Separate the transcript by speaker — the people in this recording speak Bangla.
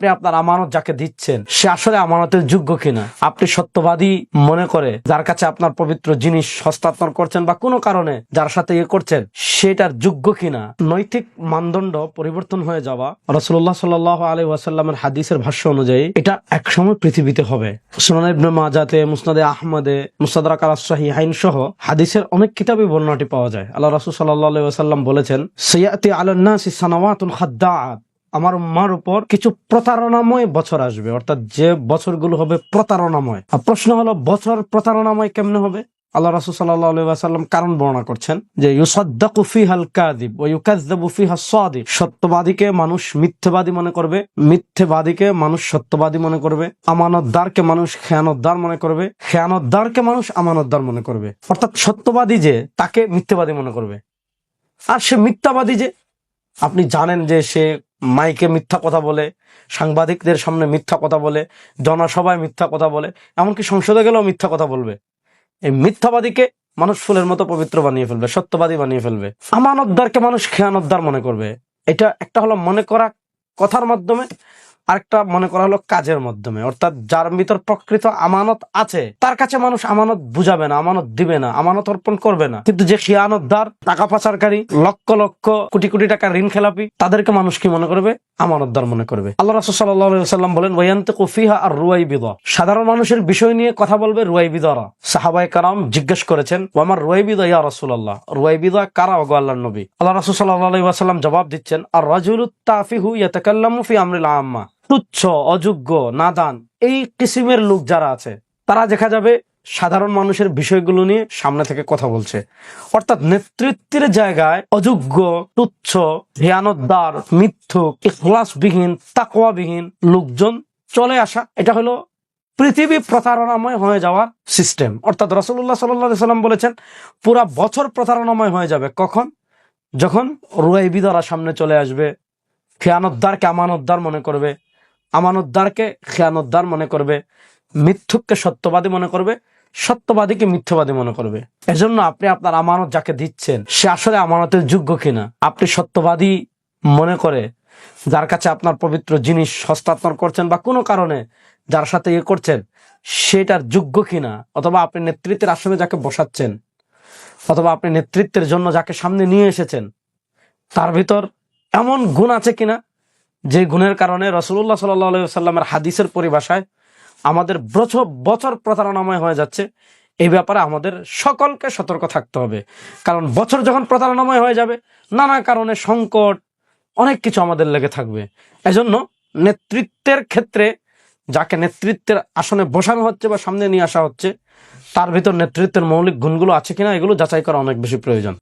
Speaker 1: আপনি আপনার আমানত যাকে দিচ্ছেন, সে আসলে আমানতের যোগ্য কিনা? আপনি সত্যবাদী মনে করে যার কাছে আপনার পবিত্র জিনিস হস্তান্তর করছেন বা কোনো কারণে যার সাথে ইয়ে করছেন, সেটার যোগ্য কিনা? নৈতিক মানদণ্ড পরিবর্তন হয়ে যাওয়া রসুল্লাহ সাল আলী ওয়াসাল্লামের হাদিসের ভাষ্য অনুযায়ী এটা একসময় পৃথিবীতে হবে। মাজাতে, মুসনাদে আহমদে মুসাদরাক আল হাইন সহ হাদিসের অনেক কিতাবে বর্ণনাটি পাওয়া যায়। আল্লাহ রাসূল আলাইহি ওয়াসাল্লাম বলেছেন সাইয়াতি আলান নাসি সানাওয়াতুন খাদ্দাআত। আমার মার উপর কিছু প্রতারণাময় বছর আসবে। অর্থাৎ যে বছরগুলো হবে প্রতারণাময়। আর প্রশ্ন হলো, বছর প্রতারণাময় কেমনে হবে? আল্লাহ রাসূল আলাইহি কারণ বর্ণনা করছেন যে, ইউসাদ্দাকু ফিহাল কাযিব ওয়া ইউকাযযাবু ফিহা সাদিক। সত্যবাদীকে মানুষ মিথ্যাবাদী মনে করবে, মিথ্যাবাদীকে মানুষ সত্যবাদী মনে করবে, আমানতদারকে মানুষ খেয়ানতদার মনে করবে, খেয়ানতদারকে মানুষ আমানতদার মনে করবে। অর্থাৎ সত্যবাদী যে, তাকে মিথ্যাবাদী মনে করবে। আর সে মিথ্যাবাদী যে আপনি জানেন যে সে মাইকে মিথ্যা কথা বলে, সাংবাদিকদের সামনে মিথ্যা কথা বলে, জনসভায় মিথ্যা কথা বলে, এমনকি সংসদে গেলেও মিথ্যা কথা বলবে। এই মিথ্যাবাদীকে মানুষ ফুলের মতো পবিত্র বানিয়ে ফেলবে, সত্যবাদী বানিয়ে ফেলবে। আমানতদারকে মানুষ খেয়ানতদার মনে করবে। এটা একটা হলো মনে করা কথার মাধ্যমে আরেকটা মনে করা হলো কাজের মাধ্যমে। অর্থাৎ যার ভিতর প্রকৃত আমানত আছে, তার কাছে মানুষ আমানত বুঝাবে না, আমানত দিবে না, আমানত অর্পণ করবে না। কিন্তু যে খিয়ানতদার, টাকা পাচারকারী, লক্ষ লক্ষ, কোটি কোটি টাকা ঋণ খেলাপি, তাদেরকে মানুষ কি মনে করবে? আমানতদার মনে করবে। আল্লাহ রাসূল ওয়াসাল্লাম বলেন ওয়ায়ান্তিকু ফিহা আর রুয়াইবিদা সাধারণ মানুষের বিষয় নিয়ে কথা বলবে রুয়াইবিদারা। সাহাবায়ে কারাম জিজ্ঞেস করেছেন ও আমার রুয়াইবিদা ইয়া রাসূলুল্লাহ? রুয়াইবিদা কারা, ওগো আল্লাহর নবী? আল্লাহ রাসূল সাল্লাল্লাহু আলাইহি ওয়াসাল্লাম জবাব দিচ্ছেন আর রাজুলুত তাফিহু ইয়াতাকাল্লামু ফি আমরিল আম্মা তুচ্ছ, অযোগ্য, নাদান এই কিসিমের লোক যারা আছে, তারা দেখা যাবে সাধারণ মানুষের বিষয়গুলো নিয়ে সামনে থেকে কথা বলছে। অর্থাৎ নেতৃত্বের জায়গায় অযোগ্য, তুচ্ছ হিয়ানতদার মিথ্যুক, ইখলাসবিহীন, তাকওয়াবিহীন লোকজন চলে আসা, এটা হলো পৃথিবী প্রতারণাময় হয়ে যাওয়ার সিস্টেম। অর্থাৎ রসুল্লাহ সাল্লাহ সাল্লাম বলেছেন, পুরা বছর প্রতারণাময় হয়ে যাবে। কখন? যখন রুয়াইবিদারা সামনে চলে আসবে খেয়ানতদারকে আমানতদার মনে করবে আমানতদারকে খেয়ানতদার মনে করবে, মিথ্যুককে সত্যবাদী মনে করবে, সত্যবাদীকে মিথ্যাবাদী মনে করবে। এজন্য আপনি আপনার আমানত যাকে দিচ্ছেন, সে আসলে আমানতের যোগ্য কিনা? আপনি সত্যবাদী মনে করে যার কাছে আপনার পবিত্র জিনিস হস্তান্তর করছেন বা কোনো কারণে যার সাথে ইয়ে করছেন, সেটার যোগ্য কিনা? অথবা আপনি নেতৃত্বের আসনে যাকে বসাচ্ছেন, অথবা আপনি নেতৃত্বের জন্য যাকে সামনে নিয়ে এসেছেন, তার ভিতর এমন গুণ আছে কিনা? যে গুণের কারণে রসুল্লাহ সাল্লামের হাদিসের পরিভাষায় আমাদের বছর বছর প্রতারণাময় হয়ে যাচ্ছে এই ব্যাপারে আমাদের সকলকে সতর্ক থাকতে হবে। কারণ বছর যখন প্রতারণাময় হয়ে যাবে, নানা কারণে সংকট, অনেক কিছু আমাদের লেগে থাকবে। এজন্য নেতৃত্বের ক্ষেত্রে, যাকে নেতৃত্বের আসনে বসানো হচ্ছে বা সামনে নিয়ে আসা হচ্ছে, তার ভিতর নেতৃত্বের মৌলিক গুণগুলো আছে কিনা, এগুলো যাচাই করা অনেক বেশি প্রয়োজন।